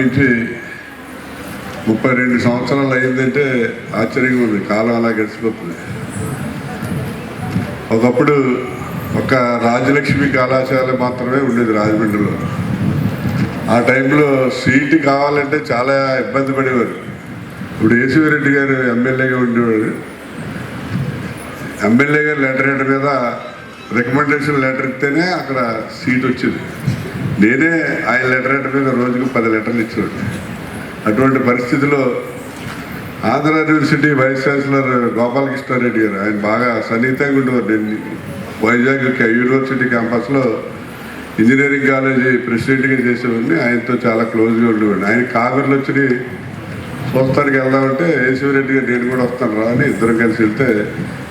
నుంచి ముప్పై రెండు సంవత్సరాలు అయిందంటే ఆశ్చర్యంగా ఉంది. కాలం అలా గడిచిపోతుంది. ఒకప్పుడు ఒక రాజలక్ష్మి కళాశాల మాత్రమే ఉండేది రాజమండ్రిలో. ఆ టైంలో సీటు కావాలంటే చాలా ఇబ్బంది పడేవారు. ఇప్పుడు యేసువరెడ్డి గారు ఎమ్మెల్యేగా ఉండేవాడు. ఎమ్మెల్యే గారు లెటర్ హెడ్ మీద రికమెండేషన్ లెటర్ ఇస్తేనే అక్కడ సీట్ వచ్చింది. నేనే ఆయన లెటర్ హెడ్ మీద రోజుకు పది లెటర్లు ఇచ్చేవాడు అటువంటి పరిస్థితిలో Andhra university vice chancellor Gopalakrishna Reddy గారు ఆయన బాగా సన్నిహితంగా ఉండేవారు. నేను వైజాగ్ యూనివర్సిటీ క్యాంపస్లో ఇంజనీరింగ్ కాలేజీ ప్రెసిడెంట్గా చేసేవాడిని. ఆయనతో చాలా క్లోజ్గా ఉండేవాడిని. ఆయన కాగర్లు వచ్చి చూస్తానికి వెళ్దామంటే యేశివరెడ్డి గారు నేను కూడా వస్తాను రా అని ఇద్దరం కలిసి వెళ్తే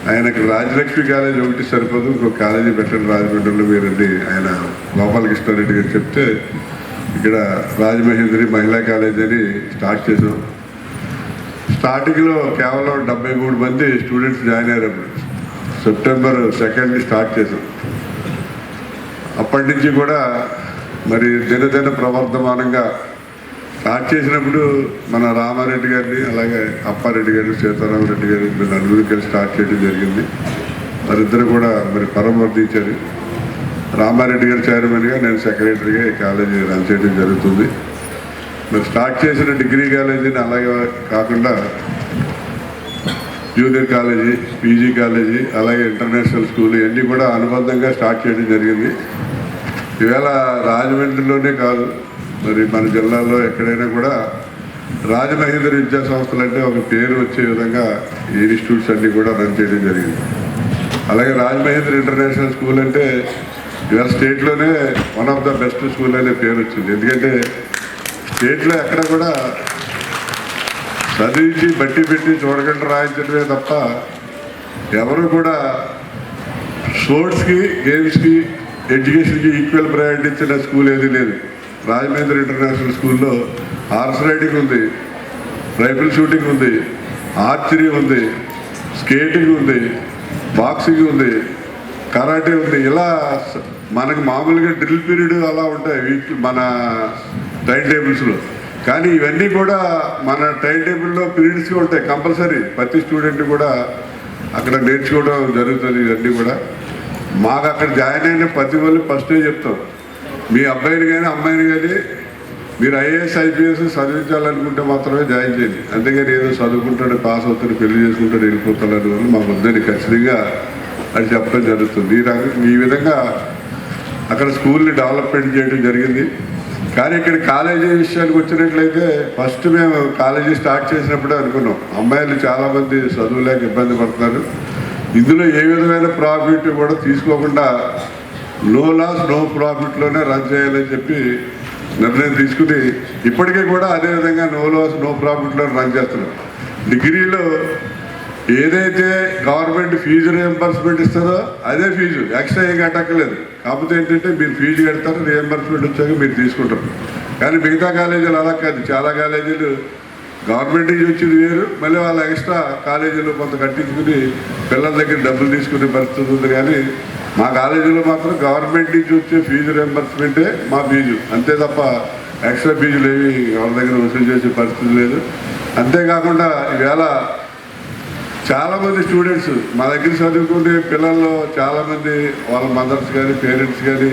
ఆయనకు రాజలక్ష్మి కాలేజ్ ఒకటి సరిపోదు ఇంకో కాలేజీ పెట్టండి రాజమండ్రిలో మీరండి ఆయన గోపాలకృష్ణారెడ్డి గారు చెప్తే ఇక్కడ రాజమహేంద్రి మహిళా కాలేజ్ అని స్టార్ట్ చేసాం స్టార్టింగ్లో కేవలం డెబ్బై మూడు మంది స్టూడెంట్స్ జాయిన్ అయ్యారు అప్పుడు సెప్టెంబర్ సెకండ్ని స్టార్ట్ చేసాం అప్పటి నుంచి కూడా మరి దినదిన ప్రవర్ధమానంగా స్టార్ట్ చేసినప్పుడు మన రామారెడ్డి గారిని అలాగే అప్పారెడ్డి గారు సీతారామరెడ్డి గారు మీరు నలుగురు కలిసి స్టార్ట్ చేయడం జరిగింది. వారిద్దరు కూడా మరి పరమవర్తించారు రామారెడ్డి గారు చైర్మన్గా నేను సెక్రటరీగా ఈ కాలేజీ రన్ చేయడం జరుగుతుంది. మరి స్టార్ట్ చేసిన డిగ్రీ కాలేజీని అలాగే కాకుండా జూనియర్ కాలేజీ పీజీ కాలేజీ అలాగే ఇంటర్నేషనల్ స్కూల్ ఇవన్నీ కూడా అనుబంధంగా స్టార్ట్ చేయడం జరిగింది. ఈవేళ రాజమండ్రిలోనే కాదు మరి మన జిల్లాలో ఎక్కడైనా కూడా రాజమహేంద్ర విద్యా సంస్థలు అంటే ఒక పేరు వచ్చే విధంగా ఈ ఇన్స్టిట్యూట్స్ అన్నీ కూడా రన్ చేయడం జరిగింది. అలాగే రాజమహేంద్ర ఇంటర్నేషనల్ స్కూల్ అంటే ఇవాళ స్టేట్లోనే one of the best school అనే పేరు వచ్చింది. ఎందుకంటే స్టేట్లో ఎక్కడ కూడా చదివించి బట్టి పెట్టి చూడకుండా రాయించడమే తప్ప ఎవరు కూడా స్పోర్ట్స్కి గేమ్స్కి ఎడ్యుకేషన్కి ఈక్వల్ ప్రయారిటీ ఇచ్చిన స్కూల్ ఏది లేదు. రాజమేంద్ర ఇంటర్నేషనల్ స్కూల్లో హార్స్ రైడింగ్ ఉంది రైఫిల్ షూటింగ్ ఉంది ఆర్చరీ ఉంది స్కేటింగ్ ఉంది బాక్సింగ్ ఉంది కరాటే ఉంది. ఇలా మనకు మామూలుగా డ్రిల్ పీరియడ్ అలా ఉంటాయి వీక్ మన టైం టేబుల్స్లో. కానీ ఇవన్నీ కూడా మన టైం టేబుల్లో పీరియడ్స్గా ఉంటాయి కంపల్సరీ. ప్రతి స్టూడెంట్ కూడా అక్కడ నేర్చుకోవడం జరుగుతుంది ఇవన్నీ కూడా. మాకు అక్కడ జాయిన్ అయిన ప్రతి వాళ్ళు ఫస్టే చెప్తాం. మీ అబ్బాయిని కానీ అమ్మాయిని కానీ మీరు ఐఏఎస్ ఐపీఎస్ చదివించాలనుకుంటే మాత్రమే జాయిన్ చేయండి. అంతేగాని ఏదో చదువుకుంటాడు పాస్ అవుతాడు పెళ్ళి చేసుకుంటాడు వెళ్ళిపోతాడు అని మా మాకు వద్దని ఖచ్చితంగా అది చెప్పడం జరుగుతుంది. ఈ రకంగా ఈ విధంగా అక్కడ స్కూల్ని డెవలప్మెంట్ చేయడం జరిగింది. కానీ ఇక్కడ కాలేజీ విషయానికి వచ్చినట్లయితే ఫస్ట్ మేము కాలేజీ స్టార్ట్ చేసినప్పుడే అనుకున్నాం. అమ్మాయిలు చాలామంది చదువులేక ఇబ్బంది పడుతున్నారు. ఇందులో ఏ విధమైన ప్రాఫిట్ కూడా తీసుకోకుండా నో లాస్ నో ప్రాఫిట్లోనే రన్ చేయాలని చెప్పి నిర్ణయం తీసుకుని ఇప్పటికీ కూడా అదే విధంగా నో లాస్ నో ప్రాఫిట్లో రన్ చేస్తున్నాం డిగ్రీలో ఏదైతే గవర్నమెంట్ ఫీజు రియంబర్స్మెంట్ ఇస్తుందో అదే ఫీజు ఎక్స్ట్రా ఏం కట్టక్కర్లేదు. కాకపోతే ఏంటంటే మీరు ఫీజు కడతారు రియంబర్స్మెంట్ వచ్చాక మీరు తీసుకుంటారు. కానీ మిగతా కాలేజీలు అలా కాదు. చాలా కాలేజీలు గవర్నమెంట్ నుంచి వచ్చింది వేరు మళ్ళీ వాళ్ళ ఎక్స్ట్రా కాలేజీలో కొంత కట్టించుకుని పిల్లల దగ్గర డబ్బులు తీసుకునే పరిస్థితి ఉంది. కానీ మా కాలేజీలో మాత్రం గవర్నమెంట్ నుంచి వచ్చే ఫీజు రియంబర్స్మెంటే మా ఫీజు అంతే తప్ప ఎక్స్ట్రా ఫీజులు ఏవి ఎవరి దగ్గర వసూలు చేసే పరిస్థితి లేదు. అంతేకాకుండా ఈవేళ చాలామంది స్టూడెంట్స్ మా దగ్గర చదువుకునే పిల్లల్లో చాలామంది వాళ్ళ మదర్స్ కానీ పేరెంట్స్ కానీ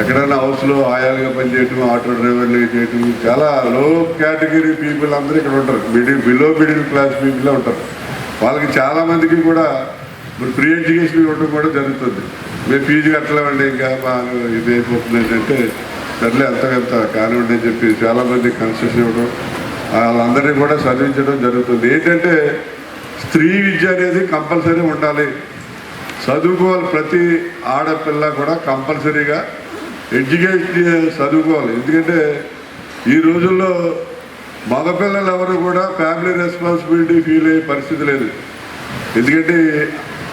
ఎక్కడైనా హౌస్లో ఆయాలుగా పనిచేయటం ఆటో డ్రైవర్లుగా చేయటం చాలా లో కేటగిరీ పీపుల్ అందరూ ఇక్కడ ఉంటారు. మిడిల్ బిలో మిడిల్ క్లాస్ పీపులే ఉంటారు. వాళ్ళకి చాలామందికి కూడా ఇప్పుడు ఫ్రీ ఎడ్యుకేషన్ ఇవ్వడం కూడా జరుగుతుంది. మేము ఫీజు కట్టలేమండి ఇంకా మా ఇది అయిపోతుంది ఏంటంటే సర్లే ఎంత ఎంత కానివ్వండి అని చెప్పి చాలామంది కన్సెషన్ ఇవ్వడం వాళ్ళందరినీ కూడా చదివించడం జరుగుతుంది. ఏంటంటే స్త్రీ విద్య అనేది కంపల్సరీ ఉండాలి. చదువుకోవాలి ప్రతి ఆడపిల్ల కూడా కంపల్సరీగా. ఎడ్యుకేషన్ చదువుకోవాలి. ఎందుకంటే ఈ రోజుల్లో మగపిల్లలు ఎవరు కూడా ఫ్యామిలీ రెస్పాన్సిబిలిటీ ఫీల్ అయ్యే పరిస్థితి లేదు. ఎందుకంటే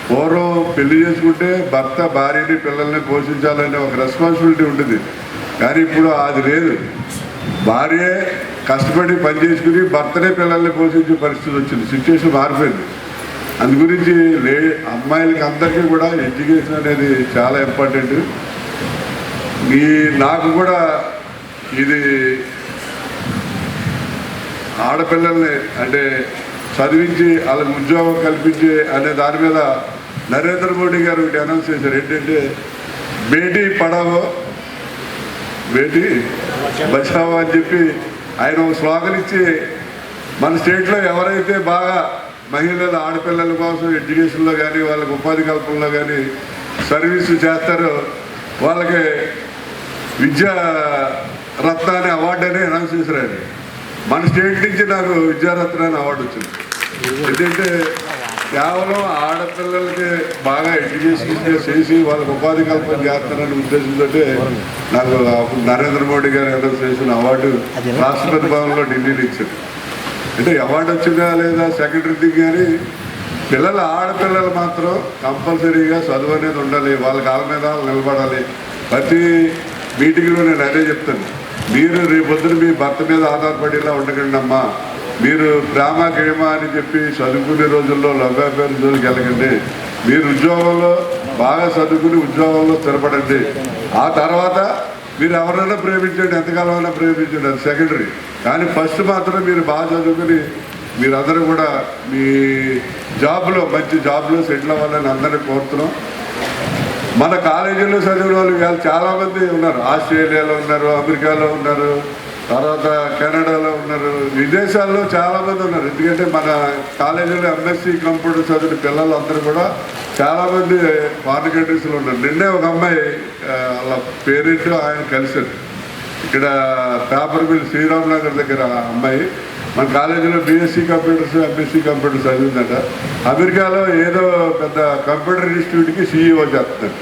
పూర్వం పెళ్ళి చేసుకుంటే భర్త భార్యని పిల్లల్ని పోషించాలనే ఒక రెస్పాన్సిబిలిటీ ఉంటుంది. కానీ ఇప్పుడు అది లేదు. భార్యే కష్టపడి పని చేసుకుని భర్తనే పిల్లల్ని పోషించే పరిస్థితి వచ్చింది. సిచ్యువేషన్ మారిపోయింది. అందు గురించి లే అమ్మాయిలకి అందరికీ కూడా ఎడ్యుకేషన్ అనేది చాలా ఇంపార్టెంట్ ఈ నాకు కూడా ఇది ఆడపిల్లల్ని అంటే చదివించి వాళ్ళకి ఉద్యోగం కల్పించి అనే దాని మీద నరేంద్ర మోడీ గారు ఒకటి అనౌన్స్ చేశారు. ఏంటంటే బేటీ పడావో బేటీ బచావో అని చెప్పి ఆయన ఒక స్లోగన్ ఇచ్చి మన స్టేట్లో ఎవరైతే బాగా మహిళలు ఆడపిల్లల కోసం ఎడ్యుకేషన్లో కానీ వాళ్ళకి ఉపాధి కల్పనలో కానీ సర్వీసు చేస్తారో వాళ్ళకి విద్యా రత్న అనే అవార్డు అని అనౌన్స్ చేశారు ఆయన. మన స్టేట్ నుంచి నాకు విద్యారత్న అనే అవార్డు వచ్చింది. ఎందుకంటే కేవలం ఆడపిల్లలకి బాగా ఎడ్యుకేషన్ చేసి వాళ్ళకి ఉపాధి కల్పన చేస్తారనే ఉద్దేశంతో నాకు అప్పుడు నరేంద్ర మోడీ గారు అనౌన్స్ చేసిన అవార్డు రాష్ట్రపతి భవన్లో ఢిల్లీలో ఇచ్చారు. అంటే అవార్డు వచ్చిందా లేదా సెకండరీ థింగ్ కానీ పిల్లలు ఆడపిల్లలు మాత్రం కంపల్సరీగా చదువు అనేది ఉండాలి వాళ్ళ కాళ్ళ మీద వాళ్ళు నిలబడాలి. ప్రతి మీటింగ్లో నేను అదే చెప్తాను. మీరు రేపొద్దున మీ భర్త మీద ఆధారపడేలా ఉండకండి అమ్మా మీరు ప్రేమ గేమ అని చెప్పి చదువుకునే రోజుల్లో లవ్వాపేరు రోజులకి వెళ్ళకండి. మీరు ఉద్యోగంలో బాగా చదువుకుని ఉద్యోగంలో స్థిరపడండి. ఆ తర్వాత మీరు ఎవరైనా ప్రేమించండి ఎంతకాలమైనా ప్రేమించండి అది సెకండరీ కానీ ఫస్ట్ మాత్రం మీరు బాగా చదువుకుని మీరందరూ కూడా మీ జాబ్లో మంచి జాబ్లో సెటిల్ అవ్వాలని అందరినీ కోరుతున్నాం. మన కాలేజీలో చదివిన వాళ్ళు చాలా చాలామంది ఉన్నారు. ఆస్ట్రేలియాలో ఉన్నారు అమెరికాలో ఉన్నారు. తర్వాత కెనడాలో ఉన్నారు. విదేశాల్లో చాలామంది ఉన్నారు. ఎందుకంటే మన కాలేజీలో ఎంఎస్సీ కంప్యూటర్ చదివిన పిల్లలు అందరూ కూడా చాలామంది ఫారిన్ కంట్రీస్లో ఉన్నారు. నిన్నే ఒక అమ్మాయి వాళ్ళ పేరెంట్ ఆయన కలిశారు ఇక్కడ పేపర్ మిల్ శ్రీరామ్ నగర్ దగ్గర అమ్మాయి. మన కాలేజీలో బీఎస్సీ కంప్యూటర్స్ ఎంఎస్సీ కంప్యూటర్స్ చదివిందట. అమెరికాలో ఏదో పెద్ద కంప్యూటర్ ఇన్స్టిట్యూట్కి సీఈఓ చేస్తున్నాడు.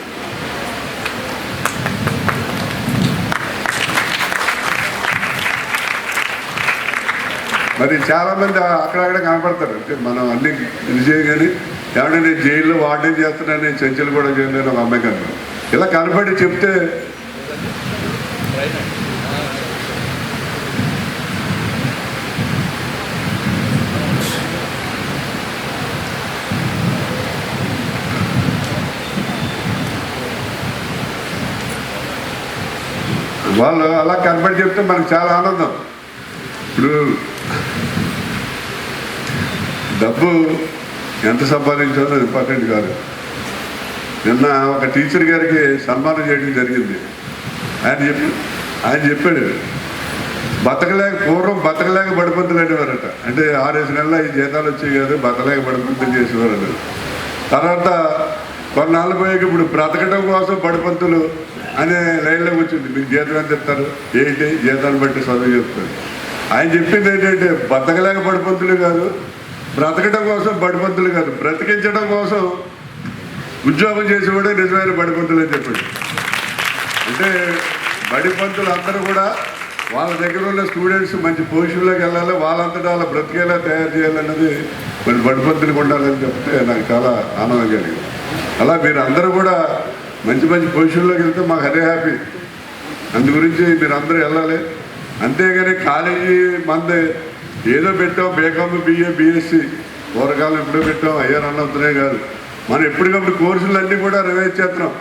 మరి చాలామంది అక్కడక్కడ కనపడతారు. అంటే మనం అన్ని ఇది చేయగానే ఏమంటే నేను జైల్లో వార్డెన్ చేస్తున్నాను నేను చర్చలు కూడా చేయలేను ఒక అమ్మాయి కన్నా. ఇలా కనపడి చెప్తే వాళ్ళు అలా కనపడి చెప్తే మనకు చాలా ఆనందం. ఇప్పుడు డబ్బు ఎంత సంపాదించాలో ఇంపార్టెంట్ కాదు. నిన్న ఒక టీచర్ గారికి సన్మానం చేయడం జరిగింది. ఆయన చెప్పి ఆయన చెప్పాడు బతకలేక పూర్వం బతకలేక బడిపంతులు అనేవారట అంటే ఆరేసి నెలల ఈ జీతాలు వచ్చాయి కాదు బతకలేక బడిపంతులు చేసేవారు తర్వాత కొన్నాళ్ళు పోయాక ఇప్పుడు బ్రతకడం కోసం బడిపంతులు అనే లైన్లోకి వచ్చింది మీకు జీతం ఎంత చెప్తారు ఏంటి? జీతాలు బట్టి చదువు చెప్తారు. ఆయన చెప్పింది ఏంటంటే బతకలేక బడిపంతులు కాదు బ్రతకడం కోసం బడిపంతులు కాదు బ్రతికించడం కోసం ఉద్యోగం చేసేవాడే నిజమైన బడిపంతులు అని చెప్పాడు. అంటే బడిపంతులు అందరూ కూడా వాళ్ళ దగ్గర ఉన్న స్టూడెంట్స్ మంచి పొజిషన్లోకి వెళ్ళాలి వాళ్ళంతటా వాళ్ళ బ్రతికేలా తయారు చేయాలన్నది మరి బడిపంతులకు ఉండాలని చెప్తే నాకు చాలా ఆనందం కలిగింది. అలా మీరు అందరూ కూడా మంచి మంచి పొజిషన్లోకి వెళ్తే మాకు అదే హ్యాపీ. అందు గురించి మీరు అందరూ వెళ్ళాలి. అంతేగాని కాలేజీ మంది ఏదో పెట్టాం బీకామ్ బిఏ బీఎస్సీ పూర్వకాలం ఎప్పుడో పెట్టాం అయ్యారు అన్నవుతున్నాయి కాదు. మనం ఎప్పటికప్పుడు కోర్సులు అన్నీ కూడా రివైజ్ చేస్తున్నాం.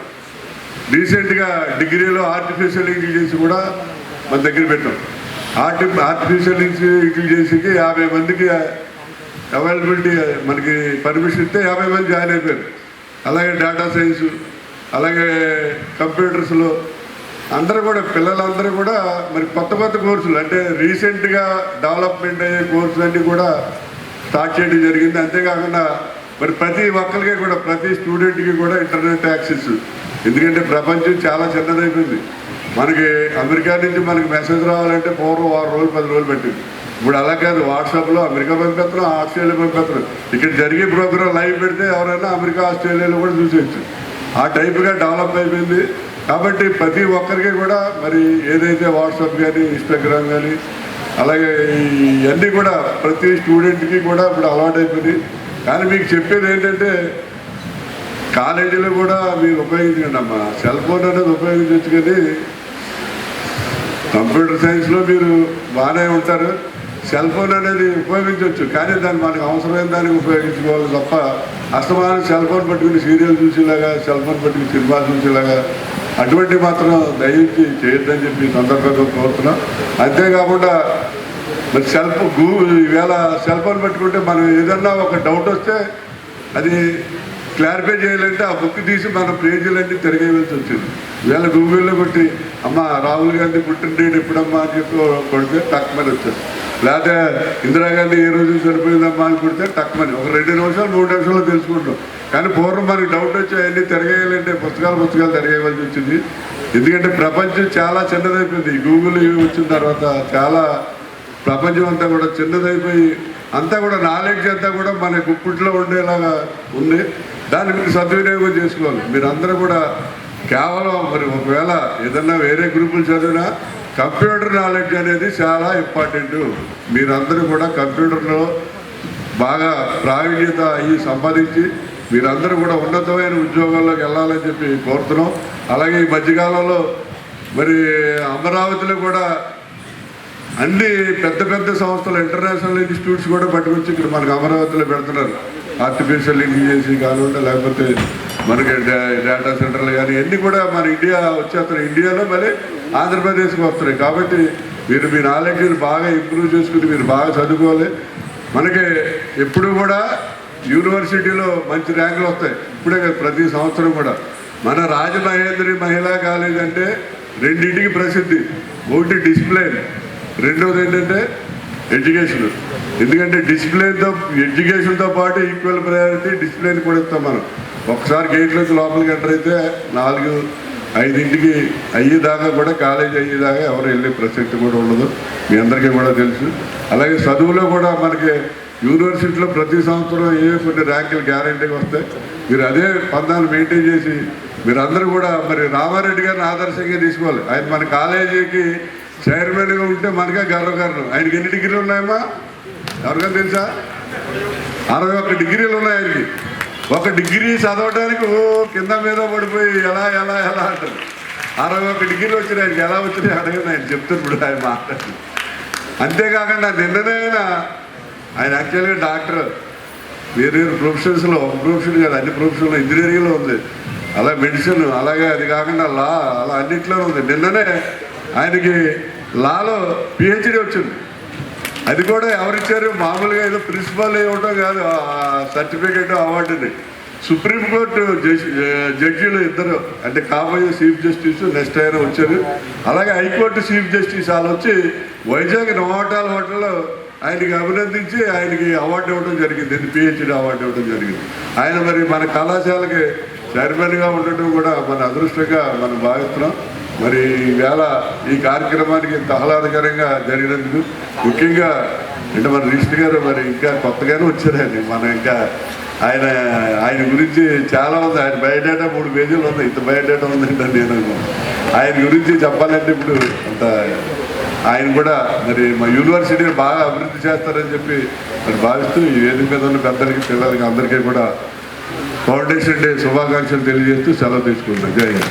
రీసెంట్గా డిగ్రీలో ఆర్టిఫిషియల్ ఇంటెలిజెన్స్ కూడా మన దగ్గర పెట్టాం. ఆర్టి ఆర్టిఫిషియల్ ఇంటెలిజెన్స్కి యాభై మందికి అవైలబిలిటీ మనకి పర్మిషన్ ఇస్తే యాభై మంది జాయిన్ అయిపోయారు. అలాగే డేటా సైన్స్ అలాగే కంప్యూటర్స్లో అందరూ కూడా పిల్లలందరూ కూడా మరి కొత్త కొత్త కోర్సులు అంటే రీసెంట్గా డెవలప్మెంట్ అయ్యే కోర్సులన్నీ కూడా స్టార్ట్ చేయడం జరిగింది. అంతేకాకుండా మరి ప్రతి ఒక్కరికి కూడా ప్రతి స్టూడెంట్కి కూడా ఇంటర్నెట్ యాక్సెస్. ఎందుకంటే ప్రపంచం చాలా చిన్నదైపోయింది. మనకి అమెరికా నుంచి మనకి మెసేజ్ రావాలంటే పూర్వం వారం రోజులు పది రోజులు పెట్టింది. ఇప్పుడు అలా కాదు. వాట్సాప్లో అమెరికా పంపిస్తున్నాం ఆస్ట్రేలియా పంపిస్తున్నాం ఇక్కడ జరిగే ప్రోగ్రాం లైవ్ పెడితే ఎవరైనా అమెరికా ఆస్ట్రేలియాలో కూడా చూసేయచ్చు. ఆ టైప్గా డెవలప్ అయిపోయింది. కాబట్టి ప్రతి ఒక్కరికి కూడా మరి ఏదైతే వాట్సాప్ కానీ ఇన్స్టాగ్రామ్ కానీ అలాగే ఇవన్నీ కూడా ప్రతి స్టూడెంట్కి కూడా ఇప్పుడు అలవాటు అయిపోయింది. కానీ మీకు చెప్పేది ఏంటంటే కాలేజీలో కూడా మీరు ఉపయోగించండి అమ్మా. సెల్ ఫోన్ అనేది ఉపయోగించవచ్చు కానీ కంప్యూటర్ సైన్స్లో మీరు బాగానే ఉంటారు. సెల్ ఫోన్ అనేది ఉపయోగించవచ్చు కానీ దాన్ని మనకు అవసరమైన దానికి ఉపయోగించుకోవాలి తప్ప అస్తమానం సెల్ ఫోన్ పట్టుకుని సీరియల్ చూసేలాగా సెల్ ఫోన్ పట్టుకుని సినిమా చూసేలాగా అటువంటి మాత్రం దయచేసి చేయొద్దని చెప్పి సందర్భంగా కోరుతున్నాం. అంతేకాకుండా మరి సెల్ గూగుల్ ఈవేళ సెల్ ఫోన్ పెట్టుకుంటే మనం ఏదన్నా ఒక డౌట్ వస్తే అది క్లారిఫై చేయాలంటే ఆ బుక్ తీసి మన పేజీలన్నీ తిరగేయవలసి వచ్చింది. ఈవేళ గూగుల్లో కొట్టి అమ్మ రాహుల్ గాంధీ పుట్టిన డేట్ ఎప్పుడమ్మా? అని చెప్పి కొడితే తక్కువ వచ్చేది లేకపోతే ఇందిరాగాంధీ ఏ రోజు చనిపోయిందమ్మా అని తక్కువని. ఒక రెండు నిమిషాలు మూడు నిమిషాలు తెలుసుకుంటాం. కానీ పూర్వం మనకి డౌట్ వచ్చి అవన్నీ తిరగేయాలంటే పుస్తకాలు పుస్తకాలు తిరగేయవలసి వచ్చింది. ఎందుకంటే ప్రపంచం చాలా చిన్నదైపోయింది. గూగుల్ ఇవి వచ్చిన తర్వాత చాలా ప్రపంచం అంతా కూడా చిన్నదైపోయి అంతా కూడా నాలెడ్జ్ అంతా కూడా మన గుప్పిట్లో ఉండేలాగా ఉంది. దాన్ని మీరు సద్వినియోగం చేసుకోవాలి. మీరందరూ కూడా కేవలం మరి ఒకవేళ ఏదన్నా వేరే గ్రూపులు చదివినా కంప్యూటర్ నాలెడ్జ్ అనేది చాలా ఇంపార్టెంట్. మీరందరూ కూడా కంప్యూటర్లో బాగా ప్రావీణ్యత అయ్యి సంపాదించి మీరందరూ కూడా ఉన్నతమైన ఉద్యోగాల్లోకి వెళ్ళాలని చెప్పి కోరుతున్నాం. అలాగే ఈ మధ్యకాలంలో మరి అమరావతిలో కూడా అన్ని పెద్ద పెద్ద సంస్థలు ఇంటర్నేషనల్ ఇన్స్టిట్యూట్స్ కూడా పట్టుకొచ్చి ఇక్కడ మనకు అమరావతిలో పెడుతున్నారు. ఆర్టిఫిషియల్ ఇంటెలిజెన్స్ కానివ్వండి లేకపోతే మనకి డేటా సెంటర్లు కానీ అన్నీ కూడా మన ఇండియా వచ్చేస్తున్నాయి. ఇండియాలో మళ్ళీ ఆంధ్రప్రదేశ్కి వస్తున్నాయి. కాబట్టి మీరు మీ నాలెడ్జ్ని బాగా ఇంప్రూవ్ చేసుకుని మీరు బాగా చదువుకోవాలి. మనకి ఎప్పుడు కూడా యూనివర్సిటీలో మంచి ర్యాంకులు వస్తాయి. ఇప్పుడే కాదు ప్రతి సంవత్సరం కూడా. మన రాజమహేంద్రి మహిళా కాలేజ్ అంటే రెండింటికి ప్రసిద్ధి. ఒకటి డిసిప్లైన్ రెండోది ఏంటంటే ఎడ్యుకేషన్. ఎందుకంటే డిసిప్లైన్తో ఎడ్యుకేషన్తో పాటు ఈక్వల్ ప్రయారిటీ డిసిప్లైన్ కూడా ఇస్తాం మనం. ఒకసారి గేట్లోకి లోపలికి ఎంటర్ అయితే నాలుగు ఐదింటికి అయ్యేదాకా కూడా కాలేజ్ అయ్యేదాకా ఎవరు వెళ్ళే ప్రసక్తి కూడా ఉండదు. మీ అందరికీ కూడా తెలుసు. అలాగే చదువులో కూడా మనకి యూనివర్సిటీలో ప్రతి సంవత్సరం ఏ కొన్ని ర్యాంకులు గ్యారంటీగా వస్తాయి. మీరు అదే పందాలు మెయింటైన్ చేసి మీరందరూ కూడా మరి రామారెడ్డి గారిని ఆదర్శంగా తీసుకోవాలి. ఆయన మన కాలేజీకి చైర్మన్గా ఉంటే మనకే గర్వకారణం. ఆయనకి ఎన్ని డిగ్రీలు ఉన్నాయమ్మా? ఎవరికైనా తెలుసా? అరవై ఒక్క డిగ్రీలు ఉన్నాయి ఆయనకి. ఒక డిగ్రీ చదవడానికి ఓ కింద మీద పడిపోయి ఎలా ఎలా ఎలా అంటారు అరవై ఒక డిగ్రీలు వచ్చినాయి ఆయనకి ఎలా వచ్చినాయి అడగండి ఆయన చెప్తున్నప్పుడు ఆయన మాట్లాడి. అంతేకాకుండా నిన్ననే ఆయన ఆయన యాక్చువల్గా డాక్టర్ వేరే ప్రొఫెషన్స్లో ఒక ప్రొఫెషన్ కాదు అన్ని ప్రొఫెషన్లో ఇంజనీరింగ్లో ఉంది. అలా మెడిసిన్ అలాగే అది కాకుండా లా అలా అన్నింటిలో ఉంది. నిన్ననే ఆయనకి లాలో పిహెచ్డి వచ్చింది. అది కూడా ఎవరిచ్చారు? మామూలుగా ఏదో ప్రిన్సిపల్ ఇవ్వటం కాదు. సర్టిఫికేట్ అవార్డుని. సుప్రీంకోర్టు జడ్జీలు జడ్జిలు ఇద్దరు. అంటే కాబోయే చీఫ్ జస్టిస్ నెక్స్ట్ ఆయన వచ్చారు. అలాగే హైకోర్టు చీఫ్ జస్టిస్ వాళ్ళు వచ్చి వైజాగ్ నోటాల హోటల్లో ఆయనకి అభినందించి ఆయనకి అవార్డు ఇవ్వడం జరిగింది. పిహెచ్డి అవార్డు ఇవ్వడం జరిగింది. ఆయన మరి మన కళాశాలకి చైర్మన్గా ఉండటం కూడా మన అదృష్టంగా మనం భావిస్తున్నాం. మరి ఈవేళ ఈ కార్యక్రమానికి ఇంత ఆహ్లాదకరంగా జరిగినందుకు ముఖ్యంగా అంటే మన రిజిస్టర్ గారు మరి ఇంకా కొత్తగానే వచ్చారండి. మనం ఇంకా ఆయన ఆయన గురించి చాలా ఉంది. ఆయన బయోడేటా మూడు పేజీలు ఉంది. ఇంత బయోడేటా ఉందంటే నేను ఆయన గురించి చెప్పాలంటే ఇప్పుడు అంత ఆయన కూడా మరి మా యూనివర్సిటీని బాగా అభివృద్ధి చేస్తారని చెప్పి మరి భావిస్తూ ఈ వేదిక మీద ఉన్న పెద్దలకి పిల్లలకి అందరికీ కూడా ఫౌండేషన్ డే శుభాకాంక్షలు తెలియజేస్తూ సెలవు తీసుకుంటున్నాను. జై హింద్.